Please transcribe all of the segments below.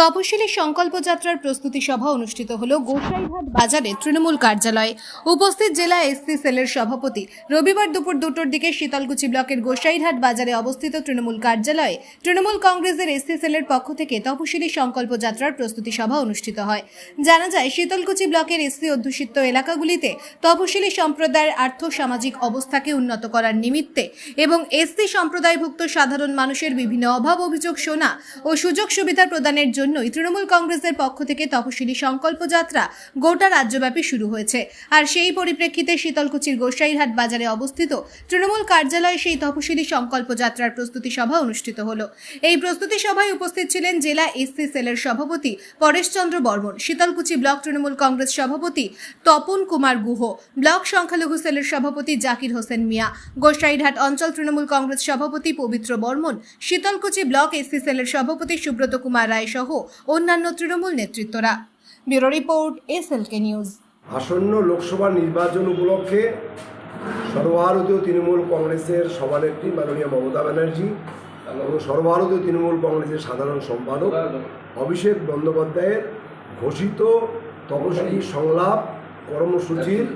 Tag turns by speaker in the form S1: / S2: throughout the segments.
S1: তপশিলি সংকল্প যাত্রার প্রস্তুতি সভা অনুষ্ঠিত হল গোসাইঘাট বাজারে তৃণমূল কার্যালয়ে। উপস্থিত জেলা এসসি সেলের সভাপতি। রবিবার দুপুর দুটোর দিকে শীতলকুচি ব্লকের গোসাইঘাট বাজারে অবস্থিত তৃণমূল কার্যালয়ে তৃণমূল কংগ্রেসের এসসি সেলের পক্ষ থেকে তপশিলি সংকল্প যাত্রার প্রস্তুতি সভা অনুষ্ঠিত হয়। জানা যায়, শীতলকুচি ব্লকের এসসি অধ্যুষিত এলাকাগুলিতে তপশিলি সম্প্রদায়ের আর্থ সামাজিক অবস্থাকে উন্নত করার নিমিত্তে এবং এসসি সম্প্রদায়ভুক্ত সাধারণ মানুষের বিভিন্ন অভাব অভিযোগ শোনা ও সুযোগ সুবিধা প্রদানের জন্যই তৃণমূল কংগ্রেসের পক্ষ থেকে তপশিলি সংকল্প যাত্রা গোটা রাজ্যব্যাপী শুরু হয়েছে। আর সেই পরিপ্রেক্ষিতে শীতলকুচির গোসাইরহাট বাজারে অবস্থিত তৃণমূল কার্যালয়ে সেই তপশিলি সংকল্প যাত্রার প্রস্তুতি সভা অনুষ্ঠিত হলো। এই প্রস্তুতি সভায় উপস্থিত ছিলেন জেলা এসসি সেলের সভাপতি পরেশচন্দ্র বর্মন, শীতলকুচি ব্লক তৃণমূল কংগ্রেস সভাপতি তপন কুমার গুহ, ব্লক সংখ্যালঘু সেলের সভাপতি জাকির হোসেন মিয়া, গোসাইরহাট অঞ্চল তৃণমূল কংগ্রেস সভাপতি পবিত্র বর্মন, শীতলকুচি ব্লক এসসি সেলের সভাপতি সুব্রত কুমার রায় সহ অন্যান্য তৃণমূল নেতৃত্বরা। Bureau report SLK news.
S2: আসন্ন লোকসভা নির্বাচন উপলক্ষে সর্বভারতীয় তৃণমূল কংগ্রেসের সভানেত্রী মাননীয় মমতা ব্যানার্জি এবং সর্বভারতীয় তৃণমূল কংগ্রেসের সাধারণ সম্পাদক অভিষেক বন্দ্যোপাধ্যায়ের ঘোষিত তপশিলি সংলাপ কর্মসূচির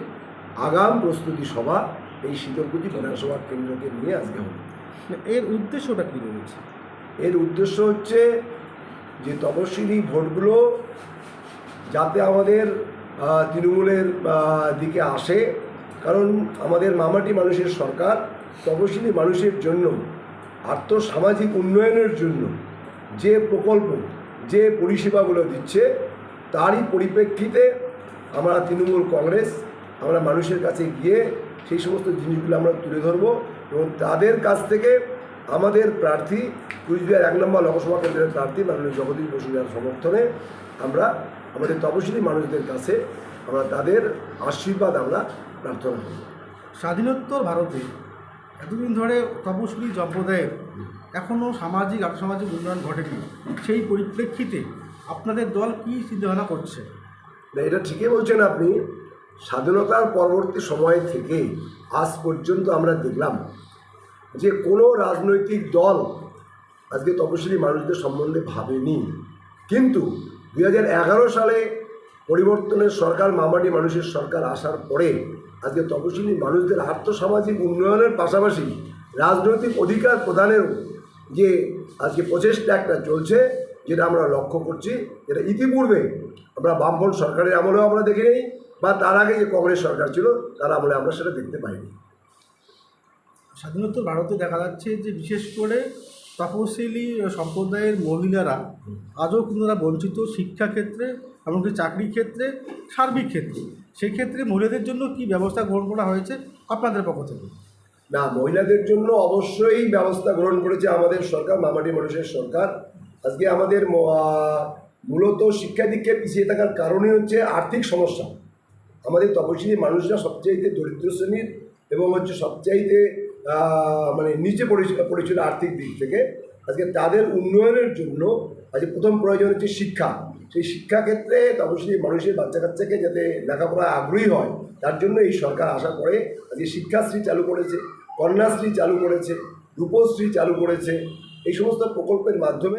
S2: আগাম প্রস্তুতি সভা এই শীতলকুচি বিধানসভা কেন্দ্রকে নিয়ে আজকে হল
S3: এর উদ্দেশ্যটা কী রয়েছে?
S2: এর উদ্দেশ্য হচ্ছে যে তপশিলি ভোটগুলো যাতে আমাদের তৃণমূলের দিকে আসে, কারণ আমাদের মামাটি মানুষের সরকার তপশিলি মানুষের জন্য, আর্থসামাজিক উন্নয়নের জন্য যে প্রকল্প, যে পরিষেবাগুলো দিচ্ছে, তারই পরিপ্রেক্ষিতে আমরা তৃণমূল কংগ্রেস, আমরা মানুষের কাছে গিয়ে সেই সমস্ত জিনিসগুলো আমরা তুলে ধরবো এবং তাদের কাছ থেকে আমাদের প্রার্থী কুচবিহার এক নম্বর লোকসভা কেন্দ্রের প্রার্থী মাননীয় জগদীশ বসুনিয়ার সমর্থনে আমরা আমাদের তপশিলি মানুষদের কাছে আমরা তাদের আশীর্বাদ আমরা প্রার্থনা করব
S3: স্বাধীনোত্তর ভারতে এতদিন ধরে তপশিলি সম্প্রদায়ের এখনও সামাজিক আর্থসামাজিক উন্নয়ন ঘটেনি। সেই পরিপ্রেক্ষিতে আপনাদের দল কী চিন্তাভাবনা করছে?
S2: না এটা ঠিকই বলছেন আপনি। স্বাধীনতার পরবর্তী সময় থেকে আজ পর্যন্ত আমরা দেখলাম যে কোনো রাজনৈতিক দল আজকে তপশিলি মানুষদের সম্বন্ধে ভাবেনি। কিন্তু দু হাজার এগারো সালে পরিবর্তনের সরকার, মামাটি মানুষের সরকার আসার পরে আজকে তপশিলি মানুষদের আর্থসামাজিক উন্নয়নের পাশাপাশি রাজনৈতিক অধিকার প্রদানেরও যে আজকে প্রচেষ্টা একটা চলছে, যেটা আমরা লক্ষ্য করছি, যেটা ইতিপূর্বে আমরা বামফ্রন্ট সরকারের আমলেও আমরা দেখি নেই বা তার আগে যে কংগ্রেস সরকার ছিল, তার আমলে আমরা সেটা দেখতে পাইনি।
S3: স্বাধীনোত্তর ভারতে দেখা যাচ্ছে যে বিশেষ করে তপশিলি সম্প্রদায়ের মহিলারা আজও কিন্তু তারা বঞ্চিত শিক্ষাক্ষেত্রে এমনকি চাকরির ক্ষেত্রে সার্বিক ক্ষেত্রে। সেক্ষেত্রে মহিলাদের জন্য কি ব্যবস্থা গ্রহণ করা হয়েছে আপনাদের পক্ষ থেকে?
S2: না মহিলাদের জন্য অবশ্যই ব্যবস্থা গ্রহণ করেছে আমাদের সরকার মামাটি মানুষের সরকার। আজকে আমাদের মূলত শিক্ষা দীক্ষে পিছিয়ে থাকার কারণে হচ্ছে আর্থিক সমস্যা। আমাদের তপশিলি মানুষরা সবচাইতে দরিদ্র শ্রেণির এবং হচ্ছে সবচাইতে মানে নিচে পড়েছিল আর্থিক দিক থেকে আজকে তাদের উন্নয়নের জন্য আজকে প্রথম প্রয়োজন হচ্ছে শিক্ষা। সেই শিক্ষাক্ষেত্রে তপশিলি মানুষের বাচ্চা কাচ্চাকে যাতে লেখাপড়ায় আগ্রহী হয়, তার জন্য এই সরকার আশা করে আজকে শিক্ষাশ্রী চালু করেছে, কন্যাশ্রী চালু করেছে, রূপশ্রী চালু করেছে। এই সমস্ত প্রকল্পের মাধ্যমে